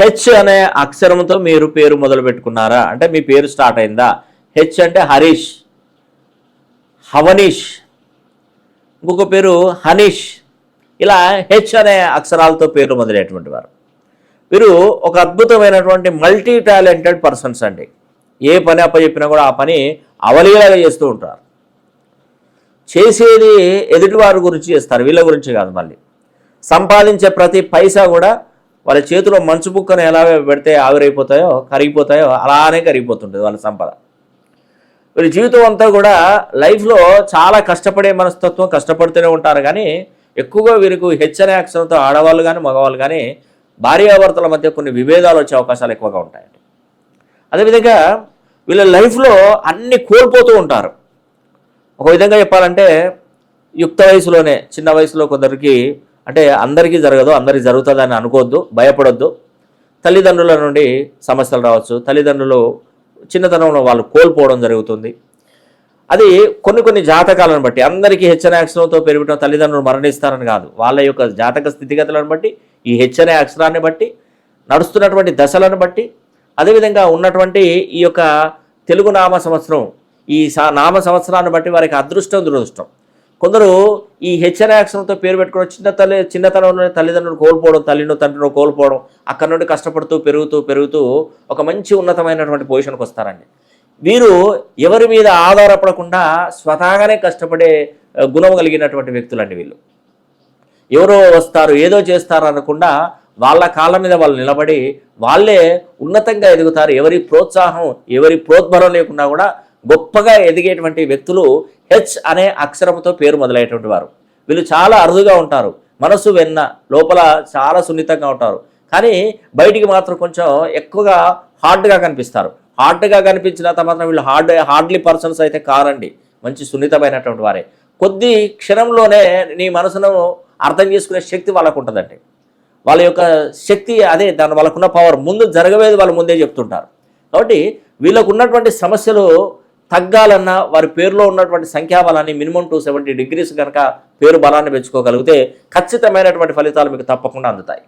H అనే అక్షరంతో మీరు పేరు మొదలు పెట్టుకున్నారా అంటే మీ పేరు స్టార్ట్ అయిందా? హెచ్ అంటే హరీష్ హవనీష్. ఇంకొక పేరు హనీష్. ఇలా హెచ్ అనే అక్షరాలతో పేరు మొదలైనటువంటి వారు. వీరు ఒక అద్భుతమైనటువంటి మల్టీ టాలెంటెడ్ పర్సన్స్ అండి. ఏ పని అప్పచెప్పినా కూడా ఆ పని అవలీలగా చేస్తూ ఉంటారు. చేసేది ఎదుటివారి గురించి చేస్తారు. వీళ్ళ గురించి కాదు మళ్ళీ. సంపాదించే ప్రతి పైసా కూడా వాళ్ళ చేతిలో మంచు బుక్కను ఎలా పెడితే ఆవిరైపోతాయో కరిగిపోతాయో అలానే కరిగిపోతుంటుంది వాళ్ళ సంపద. వీళ్ళ జీవితం అంతా కూడా లైఫ్లో చాలా కష్టపడే మనస్తత్వం కష్టపడుతూనే ఉంటారు కానీ ఎక్కువగా వీరికి హెచ్చనే అక్షరంతో ఆడవాళ్ళు కానీ మగవాళ్ళు కానీ భార్యాభర్తల మధ్య కొన్ని విభేదాలు వచ్చే అవకాశాలు ఎక్కువగా ఉంటాయండి. అదేవిధంగా వీళ్ళ లైఫ్లో అన్ని కోల్పోతూ ఉంటారు. ఒక విధంగా చెప్పాలంటే యుక్త వయసులోనే చిన్న వయసులో కొందరికి అంటే అందరికీ జరగదు అందరికీ జరుగుతుందని అనుకోవద్దు భయపడొద్దు. తల్లిదండ్రుల నుండి సమస్యలు రావచ్చు. తల్లిదండ్రులు చిన్నతనంలో వాళ్ళు కోల్పోవడం జరుగుతుంది. అది కొన్ని కొన్ని జాతకాలను బట్టి అందరికీ హెచ్చన అక్షరంతో పెరుగుతున్న తల్లిదండ్రులు మరణిస్తారని కాదు. వాళ్ళ యొక్క జాతక స్థితిగతులను బట్టి ఈ హెచ్చనే అక్షరాన్ని బట్టి నడుస్తున్నటువంటి దశలను బట్టి అదేవిధంగా ఉన్నటువంటి ఈ యొక్క తెలుగు నామ సంవత్సరం ఈ సా- నామ సంవత్సరాన్ని బట్టి వారికి అదృష్టం దురదృష్టం. కొందరు ఈ హెచ్చనే పేరు పెట్టుకోవడం చిన్న తల్లి చిన్నతనంలోనే తల్లిదండ్రులు కోల్పోవడం తల్లిని తండ్రిని కోల్పోవడం అక్కడ నుండి కష్టపడుతూ పెరుగుతూ పెరుగుతూ ఒక మంచి ఉన్నతమైనటువంటి పొజిషన్కి వస్తారండి. వీరు ఎవరి మీద ఆధారపడకుండా స్వతహాగానే కష్టపడే గుణం కలిగినటువంటి వ్యక్తులండి వీళ్ళు. ఎవరో వస్తారు ఏదో చేస్తారు అనకుండా వాళ్ళ కాళ్ళ మీద వాళ్ళు నిలబడి వాళ్ళే ఉన్నతంగా ఎదుగుతారు. ఎవరి ప్రోత్సాహం ఎవరి ప్రోద్బలం లేకుండా కూడా గొప్పగా ఎదిగేటువంటి వ్యక్తులు హెచ్ అనే అక్షరంతో పేరు మొదలయ్యేటువంటి వారు. వీళ్ళు చాలా అరుదుగా ఉంటారు. మనసు వెన్న లోపల చాలా సున్నితంగా ఉంటారు. కానీ బయటికి మాత్రం కొంచెం ఎక్కువగా హార్డ్గా కనిపిస్తారు. హార్డ్గా కనిపించినంత మాత్రం వీళ్ళు హార్డ్ హార్డ్లీ పర్సన్స్ అయితే కారండి. మంచి సున్నితమైనటువంటి వారే. కొద్ది క్షణంలోనే నీ మనసును అర్థం చేసుకునే శక్తి వాళ్ళకు ఉంటుందండి. వాళ్ళ యొక్క శక్తి అదే దాని వాళ్ళకున్న పవర్ ముందు జరగవేది వాళ్ళు ముందే చెప్తుంటారు. కాబట్టి వీళ్ళకు ఉన్నటువంటి సమస్యలు తగ్గాలన్నా వారి పేరులో ఉన్నటువంటి సంఖ్యాబలాన్ని మినిమం టూ సెవెంటీ డిగ్రీస్ కనుక పేరు బలాన్ని పెంచుకోగలిగితే ఖచ్చితమైనటువంటి ఫలితాలు మీకు తప్పకుండా అందుతాయి.